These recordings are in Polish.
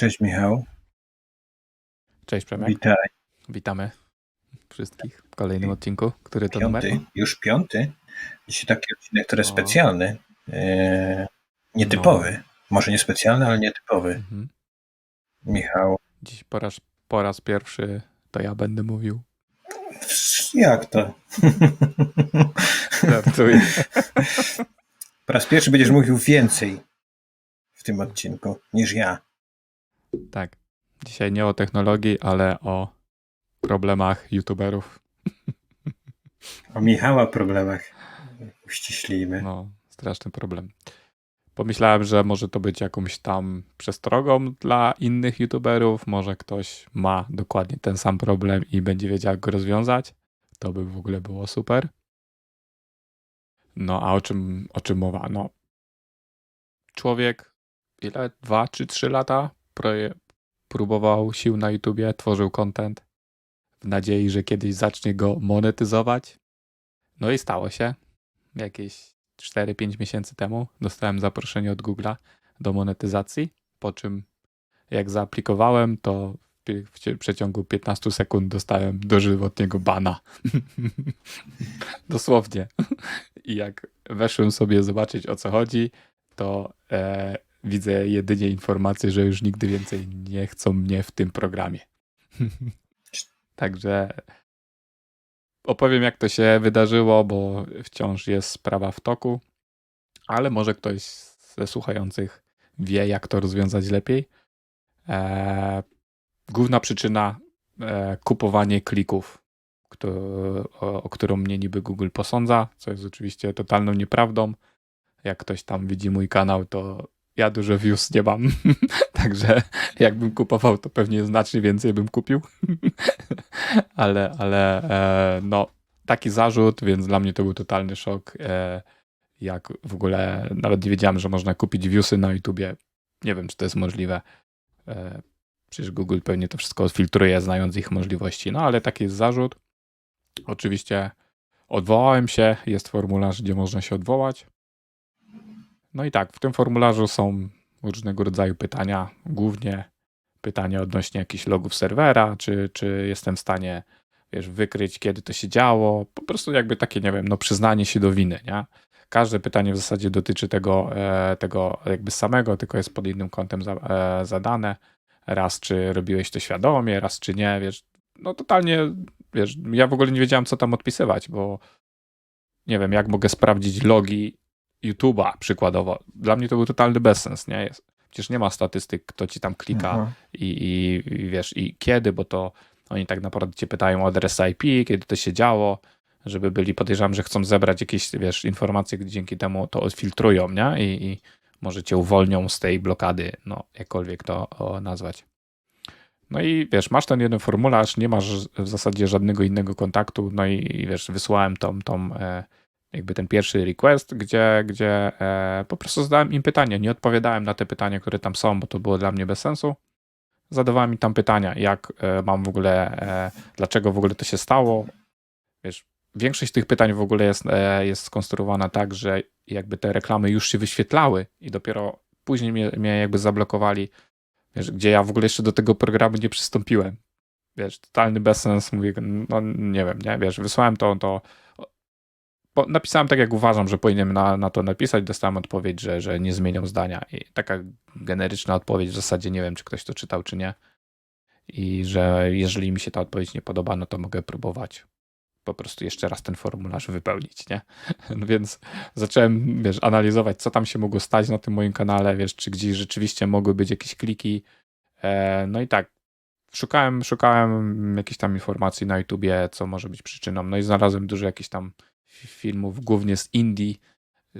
Cześć Michał, Cześć Przemek, witaj. witamy wszystkich w kolejnym odcinku. Który to numer? Piąty, już piąty. Dzisiaj taki odcinek, który jest O. specjalny, e, nietypowy. Może nie specjalny, ale nietypowy. Mhm. Michał, Dziś po raz, po raz pierwszy to ja będę mówił. jak to? Żartuję. Po raz pierwszy będziesz mówił więcej w tym odcinku niż ja. Tak. Dzisiaj nie o technologii, ale o problemach youtuberów. O Michała problemach uściślimy. No, straszny problem. Pomyślałem, że może to być jakąś tam przestrogą dla innych youtuberów. Może ktoś ma dokładnie ten sam problem i będzie wiedział, jak go rozwiązać. To by w ogóle było super. No, a o czym, o czym mowa? No, człowiek, ile? Dwa czy trzy lata próbował sił na YouTubie, tworzył content w nadziei, że kiedyś zacznie go monetyzować. No i stało się. Jakieś 4-5 miesięcy temu dostałem zaproszenie od Google'a do monetyzacji, po czym jak zaaplikowałem, to w przeciągu 15 sekund dostałem dożywotniego bana. Dosłownie. I jak weszłem sobie zobaczyć o co chodzi, to e, widzę jedynie informację, że już nigdy więcej nie chcą mnie w tym programie. Także opowiem, jak to się wydarzyło, bo wciąż jest sprawa w toku, ale może ktoś ze słuchających wie, jak to rozwiązać lepiej. Eee, główna przyczyna e, kupowanie klików, kto, o, o którą mnie niby Google posądza, co jest oczywiście totalną nieprawdą. Jak ktoś tam widzi mój kanał, to ja dużo views nie mam, także jakbym kupował, to pewnie znacznie więcej bym kupił. ale, ale e, no, taki zarzut, więc dla mnie to był totalny szok. E, jak w ogóle nawet nie wiedziałem, że można kupić viewsy na YouTubie. Nie wiem, czy to jest możliwe. E, przecież Google pewnie to wszystko odfiltruje, znając ich możliwości. No ale taki jest zarzut. Oczywiście odwołałem się. Jest formularz, gdzie można się odwołać. No i tak, w tym formularzu są różnego rodzaju pytania, głównie pytania odnośnie jakichś logów serwera, czy, czy jestem w stanie wiesz, wykryć, kiedy to się działo. Po prostu jakby takie, nie wiem, no przyznanie się do winy, nie? Każde pytanie w zasadzie dotyczy tego, e, tego jakby samego, tylko jest pod innym kątem e, zadane. Raz, czy robiłeś to świadomie, raz, czy nie, wiesz. No totalnie, wiesz, ja w ogóle nie wiedziałem, co tam odpisywać, bo nie wiem, jak mogę sprawdzić logi YouTube'a przykładowo. Dla mnie to był totalny bezsens, nie? Jest, przecież nie ma statystyk, kto ci tam klika i, i, i wiesz, i kiedy, bo to oni tak naprawdę cię pytają o adres IP, kiedy to się działo, żeby byli, podejrzewam, że chcą zebrać jakieś, wiesz, informacje, dzięki temu to odfiltrują, nie? I, i może cię uwolnią z tej blokady, no, jakkolwiek to nazwać. No i wiesz, masz ten jeden formularz, nie masz w zasadzie żadnego innego kontaktu, no i, i wiesz, wysłałem tą, tą e, jakby ten pierwszy request, gdzie, gdzie e, po prostu zadałem im pytanie, nie odpowiadałem na te pytania, które tam są, bo to było dla mnie bez sensu. Zadawałem im tam pytania, jak e, mam w ogóle, e, dlaczego w ogóle to się stało. Wiesz, większość tych pytań w ogóle jest, jest skonstruowana tak, że jakby te reklamy już się wyświetlały i dopiero później mnie, mnie jakby zablokowali, wiesz, gdzie ja w ogóle jeszcze do tego programu nie przystąpiłem. Wiesz, totalny bezsens, mówię, no nie wiem, nie, wiesz, wysłałem to, to po, napisałem tak, jak uważam, że powinienem na, na to napisać. Dostałem odpowiedź, że, że nie zmienią zdania. I taka generyczna odpowiedź, w zasadzie nie wiem, czy ktoś to czytał, czy nie. I że jeżeli mi się ta odpowiedź nie podoba, no to mogę próbować po prostu jeszcze raz ten formularz wypełnić, nie? No więc zacząłem, wiesz, analizować, co tam się mogło stać na tym moim kanale, wiesz, czy gdzieś rzeczywiście mogły być jakieś kliki. E, no i tak, szukałem, szukałem jakichś tam informacji na YouTubie, co może być przyczyną. No i znalazłem dużo jakichś tam filmów, głównie z Indii.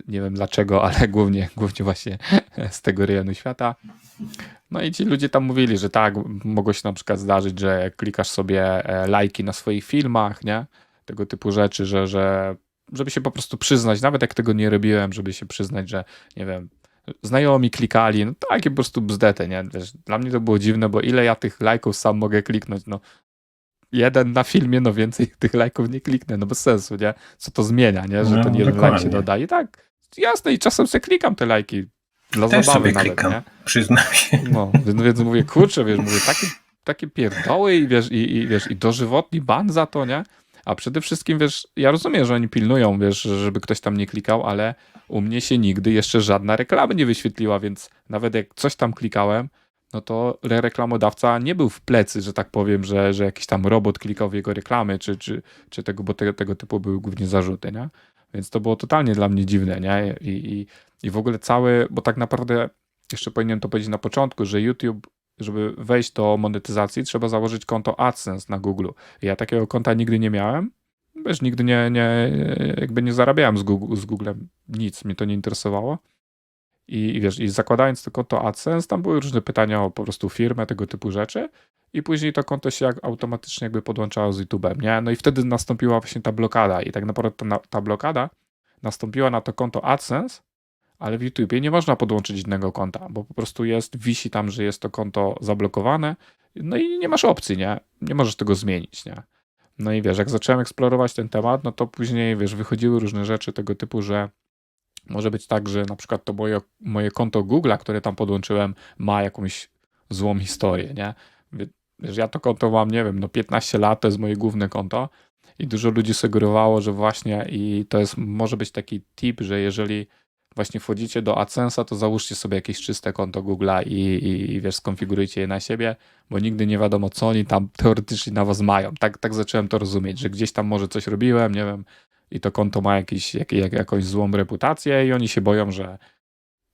Nie wiem dlaczego, ale głównie, głównie właśnie z tego rejonu świata. No i ci ludzie tam mówili, że tak, mogło się na przykład zdarzyć, że klikasz sobie e, lajki na swoich filmach, nie? Tego typu rzeczy, że, że żeby się po prostu przyznać, nawet jak tego nie robiłem, żeby się przyznać, że nie wiem, znajomi klikali, no takie po prostu bzdety, nie? Wiesz, dla mnie to było dziwne, bo ile ja tych lajków sam mogę kliknąć, no jeden na filmie, no więcej tych lajków nie kliknę, no bez sensu, nie? Co to zmienia, nie? Że No, ten jeden lajk się dodaje. Tak, jasne i czasem sobie klikam te lajki. dla Też zabawy sobie nawet, klikam, nie? przyznam się. No, więc, więc mówię, kurczę, wiesz, mówię, takie, takie pierdoły i wiesz, i, i, wiesz, i dożywotni ban za to, nie? A przede wszystkim, wiesz, ja rozumiem, że oni pilnują, wiesz, żeby ktoś tam nie klikał, ale u mnie się nigdy jeszcze żadna reklama nie wyświetliła, więc nawet jak coś tam klikałem, no to re- reklamodawca nie był w plecy, że tak powiem, że, że jakiś tam robot klikał w jego reklamy, czy, czy, czy tego, bo tego, tego typu były głównie zarzuty, nie? Więc to było totalnie dla mnie dziwne, nie? I, i, i w ogóle cały, bo tak naprawdę jeszcze powinienem to powiedzieć na początku, że YouTube, żeby wejść do monetyzacji, trzeba założyć konto AdSense na Google. Ja takiego konta nigdy nie miałem. Wiesz, nigdy nie, nie jakby nie zarabiałem z, Google, z Googlem nic, mnie to nie interesowało. I, I wiesz, i zakładając to konto AdSense, tam były różne pytania o po prostu firmę, tego typu rzeczy. I później to konto się jak automatycznie jakby podłączało z YouTube'em, nie? No i wtedy nastąpiła właśnie ta blokada. I tak naprawdę ta, ta blokada nastąpiła na to konto AdSense, ale w YouTubie nie można podłączyć innego konta, bo po prostu jest, wisi tam, że jest to konto zablokowane, no i nie masz opcji, nie? Nie możesz tego zmienić, nie? No i wiesz, jak zacząłem eksplorować ten temat, no to później, wiesz, wychodziły różne rzeczy tego typu, że może być tak, że na przykład to moje, moje konto Google'a, które tam podłączyłem, ma jakąś złą historię, nie? Wie- Wiesz, ja to konto mam, nie wiem, no 15 lat, to jest moje główne konto i dużo ludzi sugerowało, że właśnie i to jest, może być taki tip, że jeżeli właśnie wchodzicie do AdSense'a, to załóżcie sobie jakieś czyste konto Google'a i, i, i wiesz, skonfigurujcie je na siebie, bo nigdy nie wiadomo, co oni tam teoretycznie na was mają. Tak, tak zacząłem to rozumieć, że gdzieś tam może coś robiłem, nie wiem, i to konto ma jakiś, jak, jak, jakąś złą reputację i oni się boją, że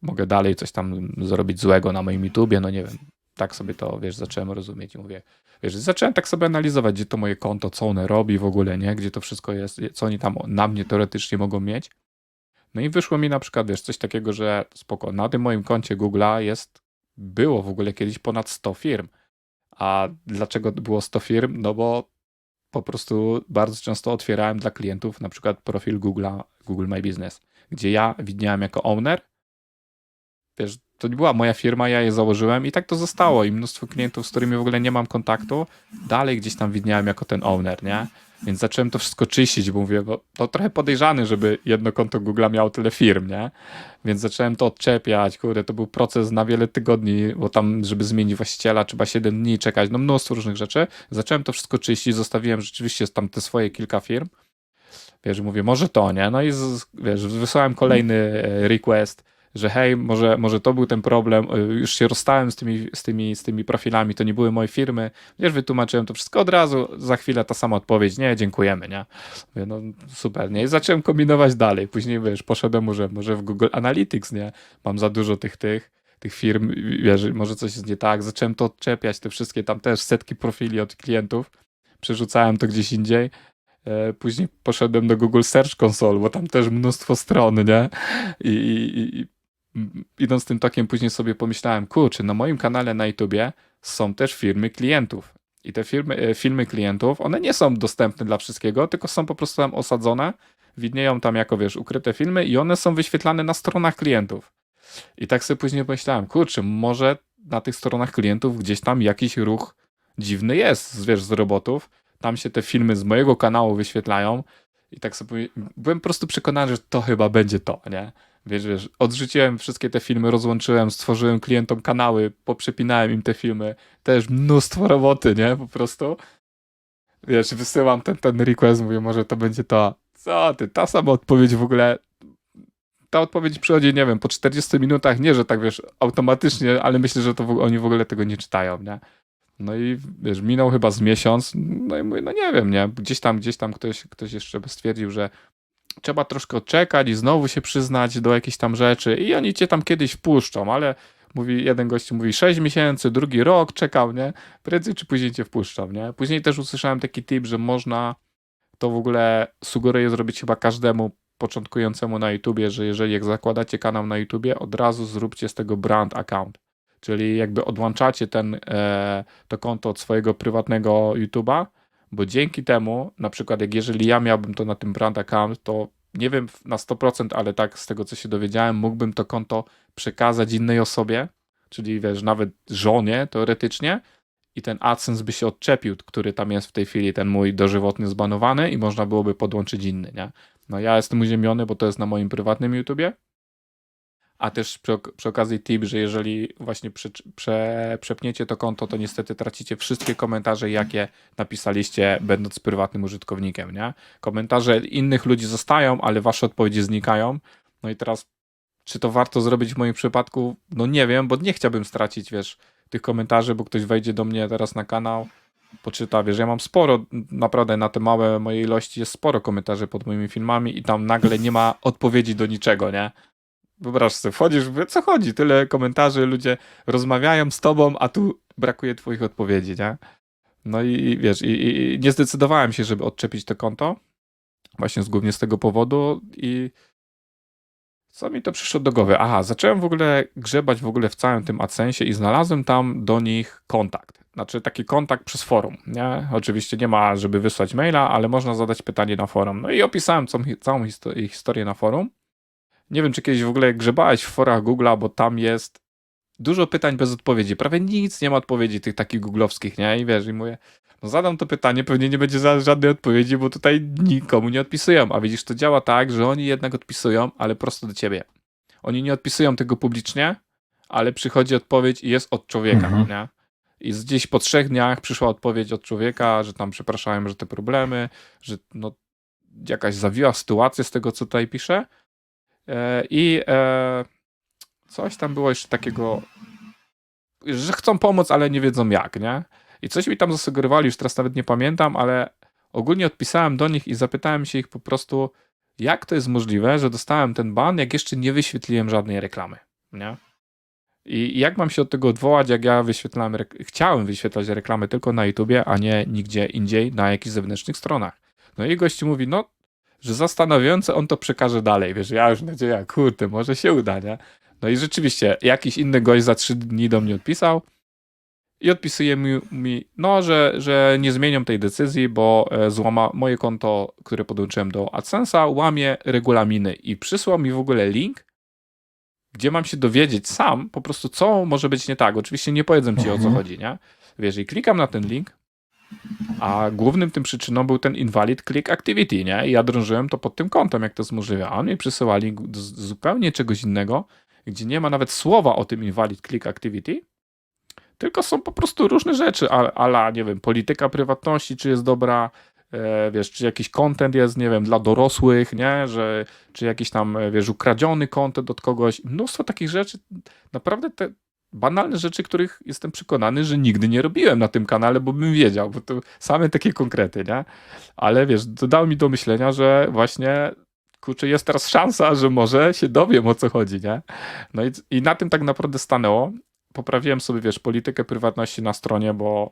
mogę dalej coś tam zrobić złego na moim YouTubie, no nie wiem. Tak sobie to, wiesz, zacząłem rozumieć i mówię, wiesz, zacząłem tak sobie analizować, gdzie to moje konto, co one robi w ogóle, nie? Gdzie to wszystko jest, co oni tam na mnie teoretycznie mogą mieć. No i wyszło mi na przykład, wiesz, coś takiego, że spoko, na tym moim koncie Google'a jest, było w ogóle kiedyś ponad 100 firm. A dlaczego było 100 firm? No bo po prostu bardzo często otwierałem dla klientów na przykład profil Google'a, Google My Business, gdzie ja widniałem jako owner. Wiesz, to nie była moja firma, ja je założyłem i tak to zostało. I mnóstwo klientów, z którymi w ogóle nie mam kontaktu, dalej gdzieś tam widniałem jako ten owner, nie? Więc zacząłem to wszystko czyścić, bo mówię, bo to trochę podejrzane, żeby jedno konto Google'a miało tyle firm, nie? Więc zacząłem to odczepiać, kurde, to był proces na wiele tygodni, bo tam, żeby zmienić właściciela, trzeba 7 dni czekać, no mnóstwo różnych rzeczy. Zacząłem to wszystko czyścić, zostawiłem rzeczywiście tam te swoje kilka firm. Wiesz, mówię, może to, nie? No i z, wiesz, wysłałem kolejny e, request, że hej, może, może to był ten problem, e, już się rozstałem z tymi, z, tymi, z tymi profilami, to nie były moje firmy. Wiesz, wytłumaczyłem to wszystko od razu, za chwilę ta sama odpowiedź, nie, dziękujemy, nie? Mówię, no super, nie? I zacząłem kombinować dalej. Później, wiesz, poszedłem może, może w Google Analytics, nie? Mam za dużo tych, tych, tych firm, wiesz, może coś jest nie tak. Zacząłem to odczepiać, te wszystkie tam też setki profili od klientów. Przerzucałem to gdzieś indziej. E, Później poszedłem do Google Search Console, bo tam też mnóstwo stron, nie? I, i, i idąc tym tokiem, później sobie pomyślałem, kurczę, na moim kanale na YouTubie są też firmy klientów. I te firmy, e, filmy klientów, one nie są dostępne dla wszystkiego, tylko są po prostu tam osadzone, widnieją tam jako, wiesz, ukryte filmy i one są wyświetlane na stronach klientów. I tak sobie później pomyślałem, kurczę, może na tych stronach klientów gdzieś tam jakiś ruch dziwny jest, wiesz, z robotów. Tam się te filmy z mojego kanału wyświetlają i tak sobie byłem po prostu przekonany, że to chyba będzie to, nie? Wiesz, wiesz, odrzuciłem wszystkie te filmy, rozłączyłem, stworzyłem klientom kanały, poprzepinałem im te filmy. Też mnóstwo roboty, nie? Po prostu. Wiesz, wysyłam ten, ten request, mówię, może to będzie to. Co ty, ta sama odpowiedź w ogóle. Ta odpowiedź przychodzi, nie wiem, po 40 minutach, nie, że tak wiesz, automatycznie, ale myślę, że to w, oni w ogóle tego nie czytają, nie? No i wiesz, minął chyba z miesiąc, no i mówię, no nie wiem, nie? Gdzieś tam, gdzieś tam ktoś, ktoś jeszcze stwierdził, że trzeba troszkę odczekać i znowu się przyznać do jakichś tam rzeczy i oni cię tam kiedyś wpuszczą, ale mówi, jeden gościu mówi 6 miesięcy, drugi rok czekał, nie? Prędzej czy później cię wpuszczą, nie? Później też usłyszałem taki tip, że można to w ogóle sugeruję zrobić chyba każdemu początkującemu na YouTubie, że jeżeli jak zakładacie kanał na YouTubie, od razu zróbcie z tego brand account. Czyli jakby odłączacie ten, e, to konto od swojego prywatnego YouTuba, bo dzięki temu, na przykład jak jeżeli ja miałbym to na tym brand account, to nie wiem na 100%, ale tak z tego co się dowiedziałem, mógłbym to konto przekazać innej osobie, czyli wiesz, nawet żonie teoretycznie i ten AdSense by się odczepił, który tam jest w tej chwili, ten mój dożywotnie zbanowany i można byłoby podłączyć inny, nie? No ja jestem uziemiony, bo to jest na moim prywatnym YouTubie, A też przy, przy okazji tip, że jeżeli właśnie prze, prze, przepniecie to konto, to niestety tracicie wszystkie komentarze, jakie napisaliście, będąc prywatnym użytkownikiem, nie? Komentarze innych ludzi zostają, ale wasze odpowiedzi znikają. No i teraz, czy to warto zrobić w moim przypadku? No nie wiem, bo nie chciałbym stracić, wiesz, tych komentarzy, bo ktoś wejdzie do mnie teraz na kanał, poczyta, wiesz, ja mam sporo, naprawdę na te małe moje ilości jest sporo komentarzy pod moimi filmami i tam nagle nie ma odpowiedzi do niczego, nie? Wyobraź sobie, wchodzisz, co chodzi, tyle komentarzy, ludzie rozmawiają z tobą, a tu brakuje twoich odpowiedzi, nie? No i, wiesz, i, i nie zdecydowałem się, żeby odczepić to konto, właśnie z, głównie z tego powodu i co mi to przyszło do głowy? Aha, zacząłem w ogóle grzebać w ogóle w całym tym AdSensie i znalazłem tam do nich kontakt. Znaczy taki kontakt przez forum, nie? Oczywiście nie ma, żeby wysłać maila, ale można zadać pytanie na forum. No i opisałem całą, całą historię na forum. Nie wiem, czy kiedyś w ogóle grzebałeś w forach Google'a, bo tam jest dużo pytań bez odpowiedzi. Prawie nic nie ma odpowiedzi tych takich googlowskich, nie? I wiesz, i mówię, no zadam to pytanie, pewnie nie będzie żadnej odpowiedzi, bo tutaj nikomu nie odpisują. A widzisz, to działa tak, że oni jednak odpisują, ale prosto do ciebie. Oni nie odpisują tego publicznie, ale przychodzi odpowiedź i jest od człowieka, Mhm. nie? I gdzieś po trzech dniach przyszła odpowiedź od człowieka, że tam przepraszałem, że te problemy, że no jakaś zawiła sytuacja z tego, co tutaj pisze. E, I e, coś tam było jeszcze takiego, że chcą pomóc, ale nie wiedzą jak, nie? I coś mi tam zasugerowali, już teraz nawet nie pamiętam, ale ogólnie odpisałem do nich i zapytałem się ich po prostu, jak to jest możliwe, że dostałem ten ban, jak jeszcze nie wyświetliłem żadnej reklamy, nie? I jak mam się od tego odwołać, jak ja wyświetlałem, chciałem wyświetlać reklamy tylko na YouTubie, a nie nigdzie indziej na jakichś zewnętrznych stronach. No i gościu mówi, no, że zastanawiające on to przekaże dalej, wiesz, ja już nadzieję, kurde, może się uda, nie? No i rzeczywiście, jakiś inny gość za trzy dni do mnie odpisał i odpisuje mi, mi no, że, że nie zmienią tej decyzji, bo e, złama moje konto, które podłączyłem do AdSense'a, łamie regulaminy i przysłał mi w ogóle link, gdzie mam się dowiedzieć sam po prostu, co może być nie tak. Oczywiście nie powiedzą ci, o co Mhm. chodzi, nie? Wiesz, i klikam na ten link, a głównym tym przyczyną był ten invalid click activity, nie? I ja drążyłem to pod tym kątem, jak to jest możliwe. A on mi przysyła link do z- zupełnie czegoś innego, gdzie nie ma nawet słowa o tym invalid click activity, tylko są po prostu różne rzeczy, ala, nie wiem, polityka prywatności, czy jest dobra, e, wiesz, czy jakiś content jest, nie wiem, dla dorosłych, nie, że, czy jakiś tam, e, wiesz, ukradziony content od kogoś, mnóstwo takich rzeczy, naprawdę te banalne rzeczy, których jestem przekonany, że nigdy nie robiłem na tym kanale, bo bym wiedział, bo to same takie konkrety, nie, ale wiesz, dodało mi do myślenia, że właśnie kurczę, jest teraz szansa, że może się dowiem o co chodzi, nie? No i, i na tym tak naprawdę stanęło. Poprawiłem sobie, wiesz, politykę prywatności na stronie, bo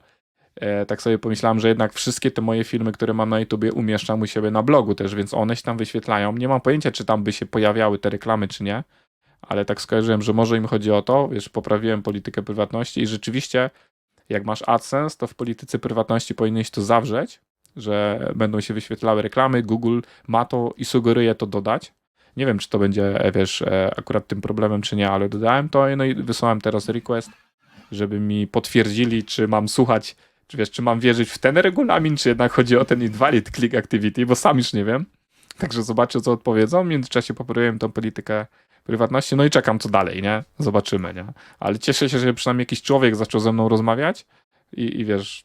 e, tak sobie pomyślałem, że jednak wszystkie te moje filmy, które mam na YouTubie, umieszczam u siebie na blogu też, więc one się tam wyświetlają. Nie mam pojęcia, czy tam by się pojawiały te reklamy, czy nie, ale tak skojarzyłem, że może im chodzi o to, wiesz, poprawiłem politykę prywatności i rzeczywiście, jak masz AdSense, to w polityce prywatności powinieneś to zawrzeć, że będą się wyświetlały reklamy, Google ma to i sugeruje to dodać. Nie wiem, czy to będzie, e, wiesz, e, akurat tym problemem, czy nie, ale dodałem to no i wysłałem teraz request, żeby mi potwierdzili, czy mam słuchać, czy wiesz, czy mam wierzyć w ten regulamin, czy jednak chodzi o ten invalid click activity, bo sam już nie wiem. Także zobaczę, co odpowiedzą. W międzyczasie poprawiłem tą politykę prywatności, no i czekam, co dalej, nie? Zobaczymy, nie? Ale cieszę się, że przynajmniej jakiś człowiek zaczął ze mną rozmawiać i, i wiesz,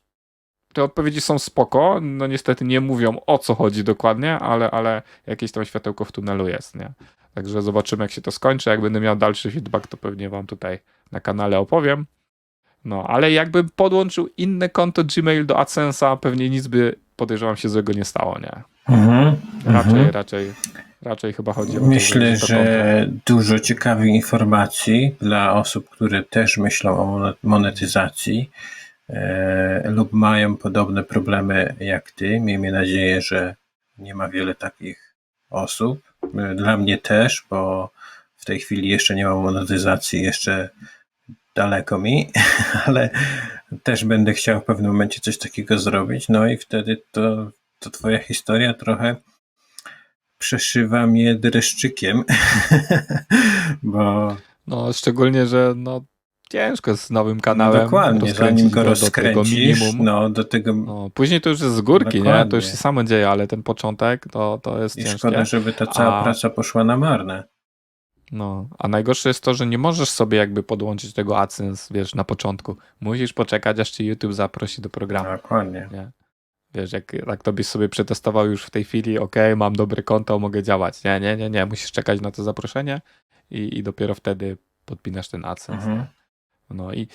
te odpowiedzi są spoko, no niestety nie mówią o co chodzi dokładnie, ale, ale jakieś tam światełko w tunelu jest, nie? Także zobaczymy jak się to skończy, jak będę miał dalszy feedback, to pewnie wam tutaj na kanale opowiem. No, ale jakbym podłączył inne konto Gmail do AdSense'a, pewnie nic by podejrzewam się złego nie stało, nie? Mhm. Raczej, mhm. raczej, raczej chyba chodzi o Myślę, to że dużo ciekawych informacji dla osób, które też myślą o monet- monetyzacji e, lub mają podobne problemy jak ty. Miejmy nadzieję, że nie ma wiele takich osób. E, Dla mnie też, bo w tej chwili jeszcze nie mam monetyzacji, jeszcze daleko mi, ale też będę chciał w pewnym momencie coś takiego zrobić. No i wtedy to, to twoja historia trochę przeszywa mnie dreszczykiem, bo No, szczególnie, że no ciężko z nowym kanałem. dokładnie, rozkręcić zanim go do tego rozkręcisz, minimum. no do tego No, później to już jest z górki, nie? Dokładnie. To już się samo dzieje, ale ten początek to, to jest i ciężkie. szkoda, żeby ta cała A- praca poszła na marne. No, a najgorsze jest to, że nie możesz sobie jakby podłączyć tego AdSense, wiesz, na początku. Musisz poczekać, aż cię YouTube zaprosi do programu. Dokładnie. Nie? Wiesz, jak, jak to byś sobie przetestował już w tej chwili, ok, mam dobre konto, mogę działać. Nie, nie, nie, nie, musisz czekać na to zaproszenie i, i dopiero wtedy podpinasz ten AdSense. Mhm. No i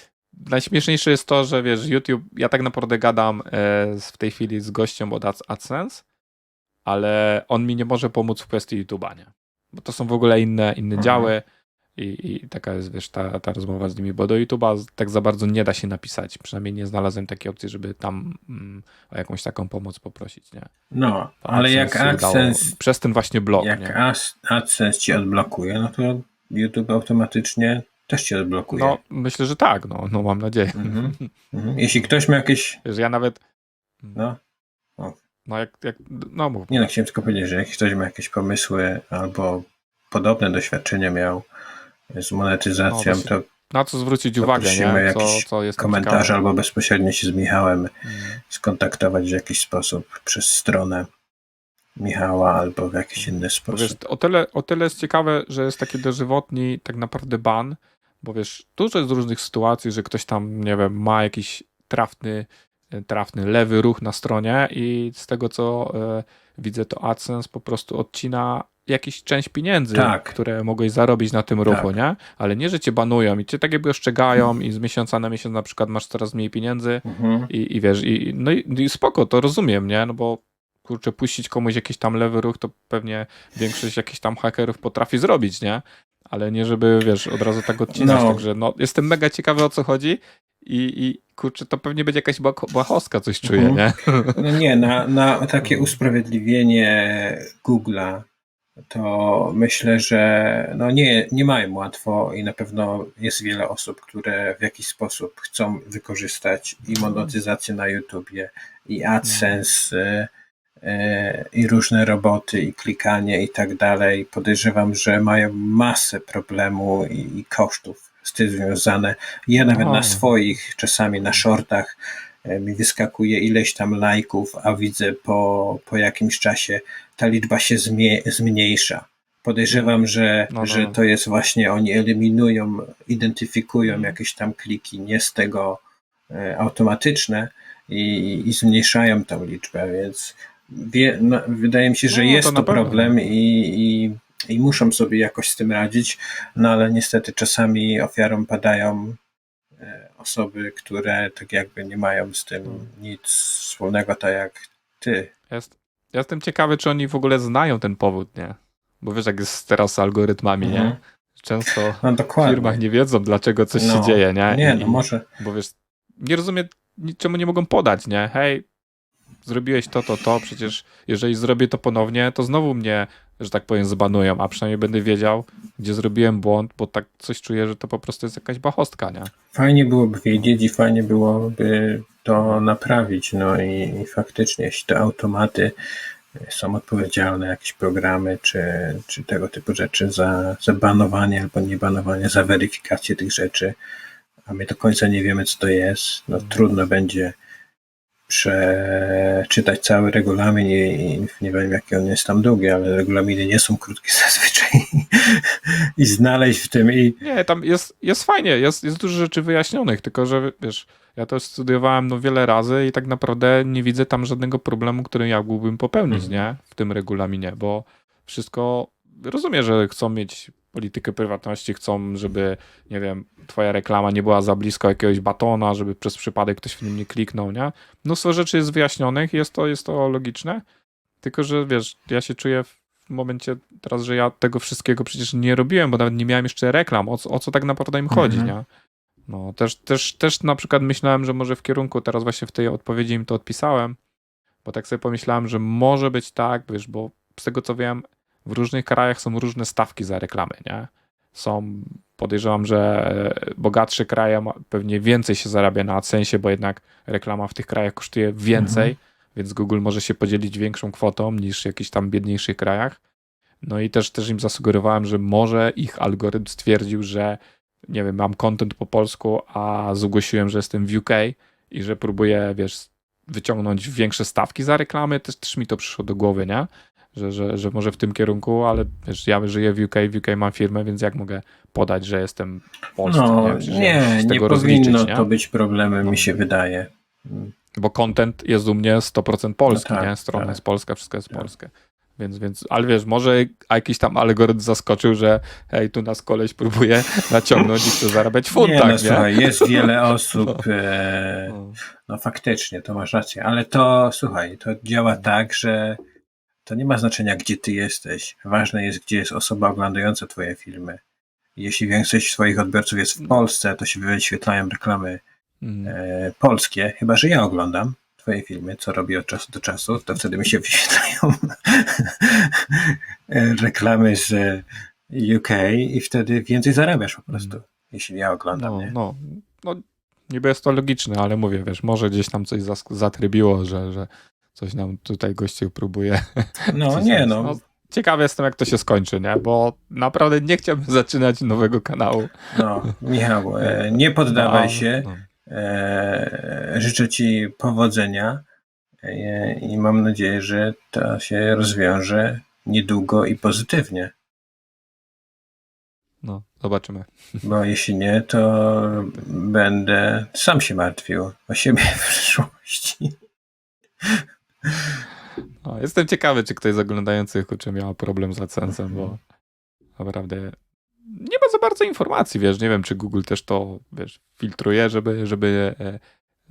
najśmieszniejsze jest to, że wiesz, YouTube, ja tak naprawdę gadam e, w tej chwili z gościem od Ads- AdSense, ale on mi nie może pomóc w kwestii YouTube'a, nie? Bo to są w ogóle inne, inne Mhm. działy i, i taka jest, wiesz, ta, ta rozmowa z nimi, bo do YouTube'a tak za bardzo nie da się napisać. Przynajmniej nie znalazłem takiej opcji, żeby tam mm, o jakąś taką pomoc poprosić, nie? No, ale jak AdSense, Przez ten właśnie blog, jak nie? AdSense ci odblokuje, no to YouTube automatycznie też ci odblokuje. No, myślę, że tak, no, no mam nadzieję. Mhm. Mhm. Jeśli ktoś ma jakieś, Wiesz, ja nawet... no, No, jak, jak, no mów. nie no, chciałem tylko powiedzieć, że jeśli ktoś ma jakieś pomysły albo podobne doświadczenia miał z monetyzacją, No, to na co zwrócić uwagę, nie? Co, co jest komentarze ciekawe. albo bezpośrednio się z Michałem Mm. skontaktować w jakiś sposób przez stronę Michała albo w jakiś inny Bo sposób. wiesz, o tyle, o tyle jest ciekawe, że jest taki dożywotni tak naprawdę ban, bo wiesz, dużo jest różnych sytuacji, że ktoś tam, nie wiem, ma jakiś trafny, trafny lewy ruch na stronie i z tego co e, widzę, to AdSense po prostu odcina jakiś część pieniędzy, Tak. które mogłeś zarobić na tym ruchu, Tak. nie? Ale nie, że cię banują i cię tak jakby oszczegają i z miesiąca na miesiąc na przykład masz coraz mniej pieniędzy, Mhm. I, i wiesz, i, no, i, no i spoko, to rozumiem, nie? No bo kurczę, puścić komuś jakiś tam lewy ruch, to pewnie większość jakichś tam hakerów potrafi zrobić, nie? Ale nie, żeby, wiesz, od razu tak odcinać, No. także no, jestem mega ciekawy o co chodzi i, i kurczę, to pewnie będzie jakaś błah- błahostka, coś czuję, Mhm. nie? No nie, na, na takie usprawiedliwienie Google'a to myślę, że no nie, nie mają łatwo i na pewno jest wiele osób, które w jakiś sposób chcą wykorzystać i monetyzację na YouTubie, i AdSense, e, e, i różne roboty, i klikanie i tak dalej. Podejrzewam, że mają masę problemu i, i kosztów z tym związane. Ja nawet O. na swoich, czasami na shortach e, mi wyskakuje ileś tam lajków, a widzę po, po jakimś czasie ta liczba się zmniejsza. Podejrzewam, że, No, no. że to jest właśnie, oni eliminują, identyfikują Mhm. jakieś tam kliki, nie z tego e, automatyczne i, i zmniejszają tą liczbę, więc wie, no, wydaje mi się, że No, to jest to pewno. problem i, i, i muszą sobie jakoś z tym radzić, no ale niestety czasami ofiarą padają e, osoby, które tak jakby nie mają z tym Mhm. nic wspólnego, tak jak ty. Jest, ja jestem ciekawy, czy oni w ogóle znają ten powód, nie? Bo wiesz, jak jest teraz z algorytmami, Mhm. nie? Często No w firmach nie wiedzą, dlaczego coś No, się dzieje, nie? Nie, I- no może. Bo wiesz, nie rozumiem, czemu nie mogą podać, nie? Hej, zrobiłeś to, to, to, przecież jeżeli zrobię to ponownie, to znowu mnie, że tak powiem, zbanują, a przynajmniej będę wiedział, gdzie zrobiłem błąd, bo tak coś czuję, że to po prostu jest jakaś bachostka, nie? Fajnie byłoby wiedzieć i fajnie byłoby to naprawić. No i, i faktycznie, jeśli te automaty są odpowiedzialne, jakieś programy czy, czy tego typu rzeczy za, za banowanie albo niebanowanie, za weryfikację tych rzeczy, a my do końca nie wiemy, co to jest, no trudno będzie przeczytać cały regulamin i, nie wiem, jaki on jest tam długi, ale regulaminy nie są krótkie zazwyczaj i znaleźć w tym i Nie, tam jest, jest fajnie, jest, jest dużo rzeczy wyjaśnionych, tylko że wiesz, ja to studiowałem no wiele razy i tak naprawdę nie widzę tam żadnego problemu, który ja mógłbym popełnić, Mhm. nie? W tym regulaminie, bo wszystko, rozumiem, że chcą mieć politykę prywatności, chcą, żeby, nie wiem, twoja reklama nie była za blisko jakiegoś batona, żeby przez przypadek ktoś w nim nie kliknął, nie? Mnóstwo rzeczy jest wyjaśnionych, jest to, jest to logiczne, tylko że wiesz, ja się czuję w momencie teraz, że ja tego wszystkiego przecież nie robiłem, bo nawet nie miałem jeszcze reklam, o co, o co tak naprawdę im chodzi, Mhm. nie? No, też, też, też na przykład myślałem, że może w kierunku, teraz właśnie w tej odpowiedzi im to odpisałem, bo tak sobie pomyślałem, że może być tak, wiesz, bo z tego co wiem, w różnych krajach są różne stawki za reklamy, nie? Są, podejrzewam, że e, bogatsze kraje pewnie więcej się zarabia na AdSensie, bo jednak reklama w tych krajach kosztuje więcej, Mhm. więc Google może się podzielić większą kwotą niż w jakichś tam biedniejszych krajach. No i też, też im zasugerowałem, że może ich algorytm stwierdził, że nie wiem, mam content po polsku, a zgłosiłem, że jestem w UK i że próbuję, wiesz, wyciągnąć większe stawki za reklamy, też, też mi to przyszło do głowy, nie? Że, że, że może w tym kierunku, ale wiesz, ja żyję w UK, w UK mam firmę, więc jak mogę podać, że jestem polski? No, nie, nie, nie powinno nie? to być problemem, No. mi się wydaje. Bo content jest u mnie 100% polski, No tak, nie? Strona tak. jest polska, wszystko jest Tak. polskie. Więc, więc, ale wiesz, może jakiś tam algorytm zaskoczył, że hej, tu nas koleś próbuje naciągnąć i chce zarabiać w nie, funtach, no słuchaj, jest wiele osób, e, No. no faktycznie, to masz rację, ale to, słuchaj, to działa tak, że to nie ma znaczenia, gdzie ty jesteś. Ważne jest, gdzie jest osoba oglądająca twoje filmy. Jeśli większość swoich odbiorców jest w Polsce, to się wyświetlają reklamy Mm. e, polskie, chyba że ja oglądam twoje filmy, co robię od czasu do czasu, to wtedy mi się wyświetlają e, reklamy z UK i wtedy więcej zarabiasz po prostu, jeśli ja oglądam, No, nie? no, no, niby jest to logiczne, ale mówię, wiesz, może gdzieś tam coś zatrybiło, że, że coś nam tutaj gościu próbuje. No nie, tam- no, Ciekawy jestem, jak to się skończy, nie? Bo naprawdę nie chciałbym zaczynać nowego kanału. no Michał, e, nie poddawaj No, się, no. e, życzę ci powodzenia e, i mam nadzieję, że to się rozwiąże niedługo i pozytywnie. No, zobaczymy. Bo jeśli nie, to będę sam się martwił o siebie w przyszłości. No, jestem ciekawy, czy ktoś z oglądających kurczę miał problem z AdSense'em, bo naprawdę nie ma za bardzo informacji, wiesz, nie wiem, czy Google też to, wiesz, filtruje, żeby, żeby e,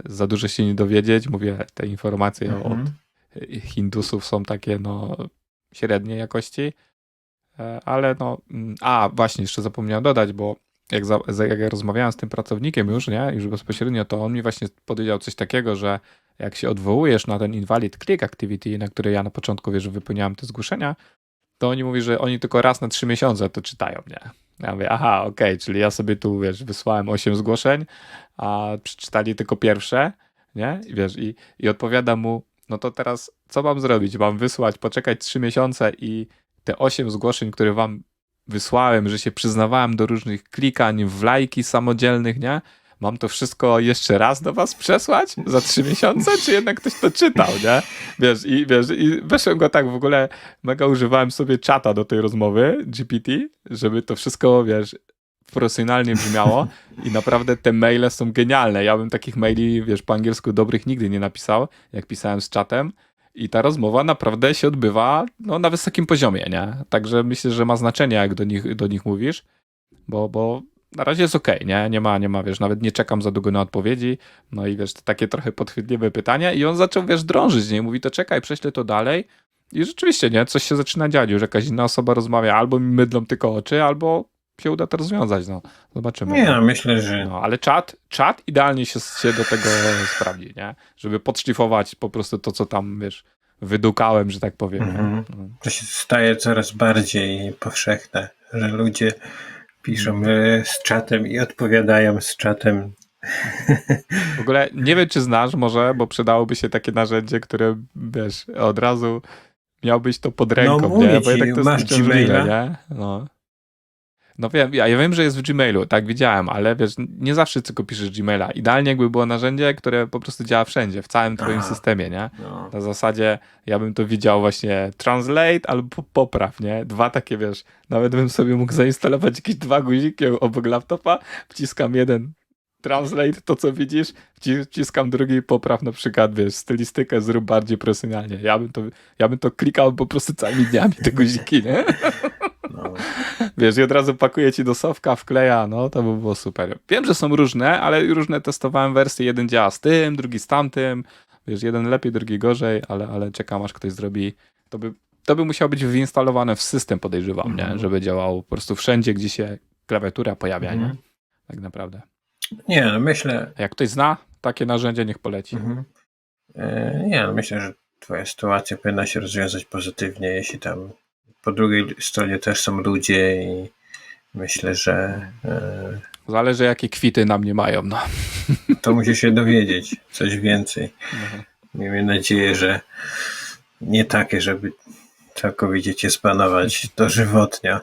za dużo się nie dowiedzieć. Mówię, te informacje od Mhm. Hindusów są takie, no, średniej jakości, E, ale no, mm, a właśnie, jeszcze zapomniałem dodać, bo jak, za- jak ja rozmawiałem z tym pracownikiem już, nie, już bezpośrednio, to on mi właśnie powiedział coś takiego, że jak się odwołujesz na ten invalid click activity, na który ja na początku, wiesz, wypełniałem te zgłoszenia, to oni mówi, że oni tylko raz na trzy miesiące to czytają, nie? Ja mówię, aha, okej, czyli ja sobie tu, wiesz, wysłałem 8 zgłoszeń, a przeczytali tylko pierwsze, nie? I wiesz, i, i odpowiada mu, no to teraz co mam zrobić? Mam wysłać, poczekać 3 miesiące i te 8 zgłoszeń, które wam wysłałem, że się przyznawałem do różnych klikań w lajki samodzielnych, nie? Mam to wszystko jeszcze raz do was przesłać za trzy miesiące, czy jednak ktoś to czytał, nie? Wiesz, i wiesz, i weszłem go tak w ogóle, mega używałem sobie czata do tej rozmowy, GPT, żeby to wszystko, wiesz, profesjonalnie brzmiało i naprawdę te maile są genialne. Ja bym takich maili, wiesz, po angielsku dobrych nigdy nie napisał, jak pisałem z czatem i ta rozmowa naprawdę się odbywa no, na wysokim poziomie, nie? Także myślę, że ma znaczenie, jak do nich, do nich mówisz, bo, bo na razie jest okej, nie? Nie ma, nie ma, wiesz, nawet nie czekam za długo na odpowiedzi, no i wiesz, takie trochę podchwytliwe pytania i on zaczął, wiesz, drążyć, nie? Mówi, to czekaj, prześlę to dalej i rzeczywiście, nie? Coś się zaczyna dziać, już jakaś inna osoba rozmawia, albo mi mydlą tylko oczy, albo się uda to rozwiązać, no. Zobaczymy. Nie, no, myślę, że No, ale czat, czat idealnie się, się do tego sprawdzi, nie? Żeby podszlifować po prostu to, co tam, wiesz, wydukałem, że tak powiem. Mhm. No. to się staje coraz bardziej powszechne, że ludzie piszą z czatem i odpowiadają z czatem. W ogóle nie wiem, czy znasz może, bo przydałoby się takie narzędzie, które, wiesz, od razu miałbyś to pod ręką, No, nie? Bo ci, jednak to jest masz Gmaila? nie? No. No wiem, ja, ja wiem, że jest w Gmailu, tak widziałem, ale wiesz, nie zawsze tylko piszesz Gmaila. Idealnie jakby było narzędzie, które po prostu działa wszędzie, w całym twoim Aha. systemie, nie? No. Na zasadzie ja bym to widział właśnie translate albo popraw, nie? Dwa takie, wiesz, nawet bym sobie mógł zainstalować jakieś dwa guziki obok laptopa, wciskam jeden translate, to co widzisz, wci- wciskam drugi popraw na przykład, wiesz, stylistykę zrób bardziej profesjonalnie. Ja bym to, ja bym to klikał po prostu całymi dniami, te guziki, nie? No. Wiesz, i od razu pakuje ci do sofka, wkleja, no to by było super. Wiem, że są różne, ale różne testowałem wersje. Jeden działa z tym, drugi z tamtym. Wiesz, jeden lepiej, drugi gorzej, ale, ale czekam aż ktoś zrobi. To by, to by musiało być wyinstalowane w system, podejrzewam, Mhm. nie? Żeby działało po prostu wszędzie, gdzie się klawiatura pojawia, Mhm. nie? Tak naprawdę. Nie, no myślę, A jak ktoś zna takie narzędzie, niech poleci. Mhm. E, Nie, no myślę, że twoja sytuacja powinna się rozwiązać pozytywnie, jeśli tam po drugiej stronie też są ludzie i myślę, że e, Zależy, jakie kwity na mnie mają, no. to musi się dowiedzieć coś więcej. Mhm. Miejmy nadzieję, że nie takie, żeby całkowicie cię spanować dożywotnia.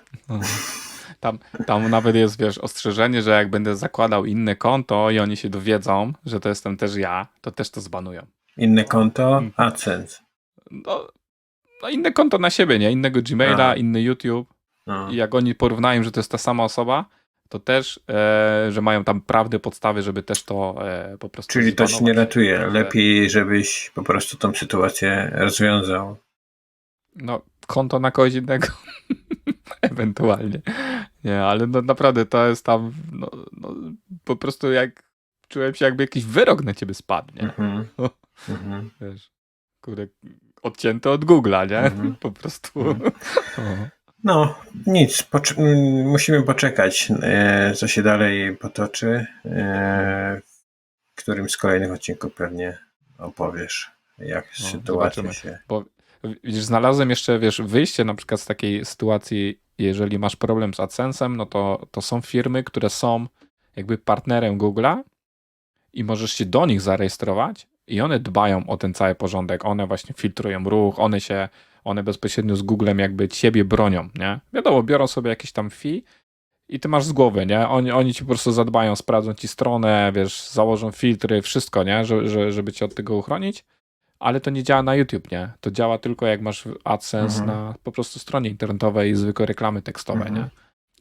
Tam, tam nawet jest, wiesz, ostrzeżenie, że jak będę zakładał inne konto i oni się dowiedzą, że to jestem też ja, to też to zbanują. Inne konto? Mhm. AdSense. No, no inne konto na siebie, nie? Innego Gmaila, A. inny YouTube. No. I jak oni porównają, że to jest ta sama osoba, to też, e, że mają tam prawdy, podstawy, żeby też to e, po prostu Czyli to ci nie ratuje. Lepiej, żebyś po prostu tą sytuację rozwiązał. No, konto na kogoś innego. Ewentualnie. Nie, ale no, naprawdę to jest tam, no, no, po prostu jak czułem się jakby jakiś wyrok na ciebie spadł, nie? Mhm. Mhm. Wiesz, kurde, odcięty od Google'a, nie? Mhm. Po prostu. Mhm. No, nic. Pocz- m, musimy poczekać, e, co się dalej potoczy. E, w którym z kolejnych odcinków pewnie opowiesz, jak No, sytuacja zobaczymy. się. Widzisz, znalazłem jeszcze, wiesz, wyjście na przykład z takiej sytuacji, jeżeli masz problem z AdSense'em, no to, to są firmy, które są jakby partnerem Google'a i możesz się do nich zarejestrować i one dbają o ten cały porządek, one właśnie filtrują ruch, one się, one bezpośrednio z Googlem jakby ciebie bronią, nie? Wiadomo, biorą sobie jakieś tam fee i ty masz z głowy, nie? Oni, oni ci po prostu zadbają, sprawdzą ci stronę, wiesz, założą filtry, wszystko, nie? Że, że, żeby cię od tego uchronić ale to nie działa na YouTube, nie? To działa tylko jak masz AdSense Mhm. na po prostu stronie internetowej i zwykłe reklamy tekstowe, Mhm. nie?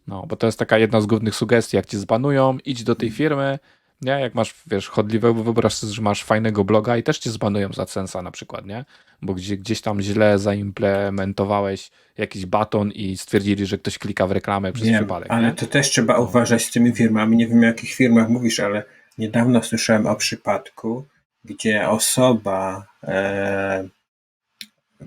No, bo to jest taka jedna z głównych sugestii, jak cię zbanują, idź do tej firmy, nie? Jak masz, wiesz, chodliwego, wyobraź sobie, że masz fajnego bloga i też cię zbanują z AdSense'a na przykład, nie? Bo gdzie, gdzieś tam źle zaimplementowałeś jakiś baton i stwierdzili, że ktoś klika w reklamę przez Wiem, przypadek, ale nie? to też trzeba uważać z tymi firmami. Nie wiem, o jakich firmach mówisz, ale niedawno słyszałem o przypadku, gdzie osoba e,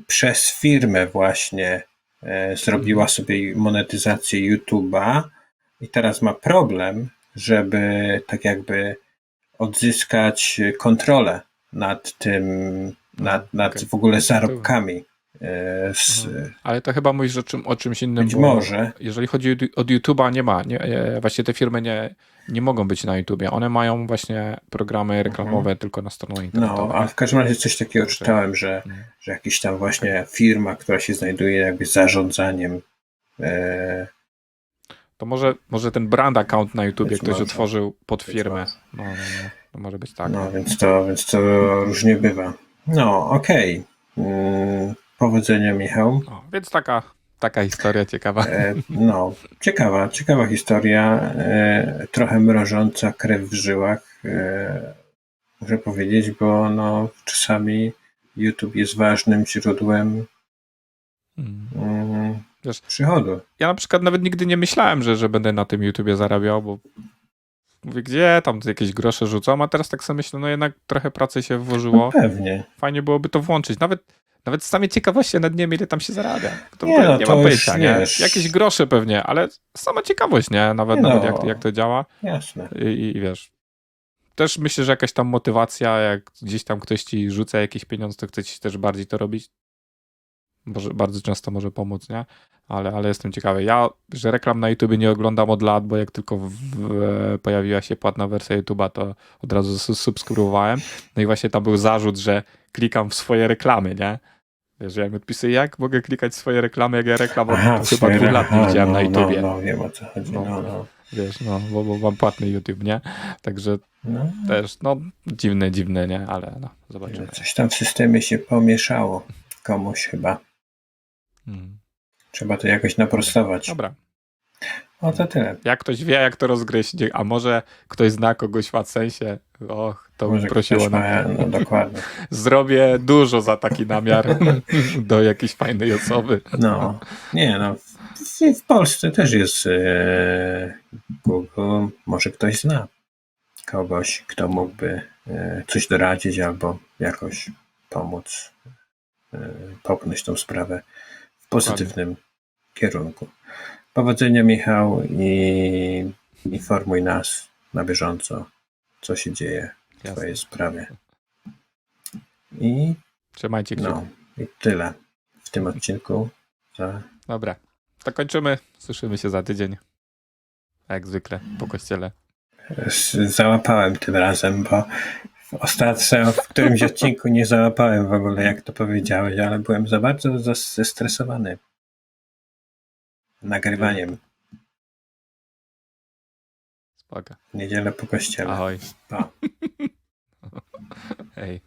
przez firmę właśnie e, zrobiła sobie monetyzację YouTube'a i teraz ma problem, żeby tak jakby odzyskać kontrolę nad tym, nad, nad okej. w ogóle zarobkami. e, Z, Mhm. Ale to chyba mówisz o, czym, o czymś innym. być może. Jeżeli chodzi o- YouTube'a, nie ma. Nie, e, właśnie te firmy nie, nie mogą być na YouTubie. One mają właśnie programy reklamowe tylko na stronę internetową. Mhm. No, a w każdym razie coś takiego czytałem, że, Mhm. że jakiś tam właśnie firma, która się znajduje jakby zarządzaniem. E, To może, może ten brand account na YouTubie ktoś może. otworzył pod firmę. może. No, no, no, to może być tak. no, więc to, więc to różnie bywa. No, okej. Mm, powodzenia, Michał. No, więc taka, taka historia ciekawa. E, no, ciekawa, ciekawa historia. E, trochę mrożąca krew w żyłach. E, muszę powiedzieć, bo no, czasami YouTube jest ważnym źródłem Mm. Wiesz, przychodu. Ja na przykład nawet nigdy nie myślałem, że, że będę na tym YouTubie zarabiał, bo mówię, gdzie tam jakieś grosze rzucam, a teraz tak sobie myślę, no jednak trochę pracy się No włożyło. pewnie. Fajnie byłoby to włączyć. Nawet, nawet z samej ciekawości nad nie ile tam się zarabia. To Nie no, nie to już pojęcia, nie? wiesz. Jakieś grosze pewnie, ale sama ciekawość, nie? Nawet, Nie nawet no. jak, jak to działa Jasne. I, i wiesz. Też myślę, że jakaś tam motywacja, jak gdzieś tam ktoś ci rzuca jakieś pieniądze, to chce ci też bardziej to robić. Może, bardzo często może pomóc, nie? Ale, ale jestem ciekawy. Ja, że reklam na YouTube nie oglądam od lat, bo jak tylko w, w, pojawiła się płatna wersja YouTube'a, to od razu su- subskrybowałem. No i właśnie tam był zarzut, że klikam w swoje reklamy, nie? Wiesz, ja mi odpisuję, jak mogę klikać w swoje reklamy, jak ja reklam od chyba swoje dwóch lat nie aha, widziałem no, na YouTubie. No, no, wiem o co chodzi. No. No, no. Wiesz, no, bo, bo mam płatny YouTube, nie? Także No, też, no, dziwne, dziwne, nie? Ale no, zobaczymy. coś tam w systemie się pomieszało komuś chyba. Mm. Trzeba to jakoś naprostować. Dobra. O to tyle. Jak ktoś wie, jak to rozgryźć, a może ktoś zna kogoś w AdSensie, och, to bym Może prosiło na ma, no dokładnie. Zrobię dużo za taki namiar do jakiejś fajnej osoby. No, nie no. W, w Polsce też jest e, Google. Może ktoś zna kogoś, kto mógłby e, coś doradzić albo jakoś pomóc e, popchnąć tą sprawę pozytywnym kierunku. Powodzenia Michał i informuj nas na bieżąco, co się dzieje w Jasne. Twojej sprawie. I Trzymajcie kciuki. no, i tyle w tym odcinku. Za Dobra. To kończymy. Słyszymy się za tydzień. Jak zwykle po kościele. Załapałem tym razem, bo w ostatnim, w którymś odcinku nie załapałem w ogóle, jak to powiedziałeś, ale byłem za bardzo zestresowany nagrywaniem Spoko. niedzielę po kościele. Ahoj. Pa. Hej.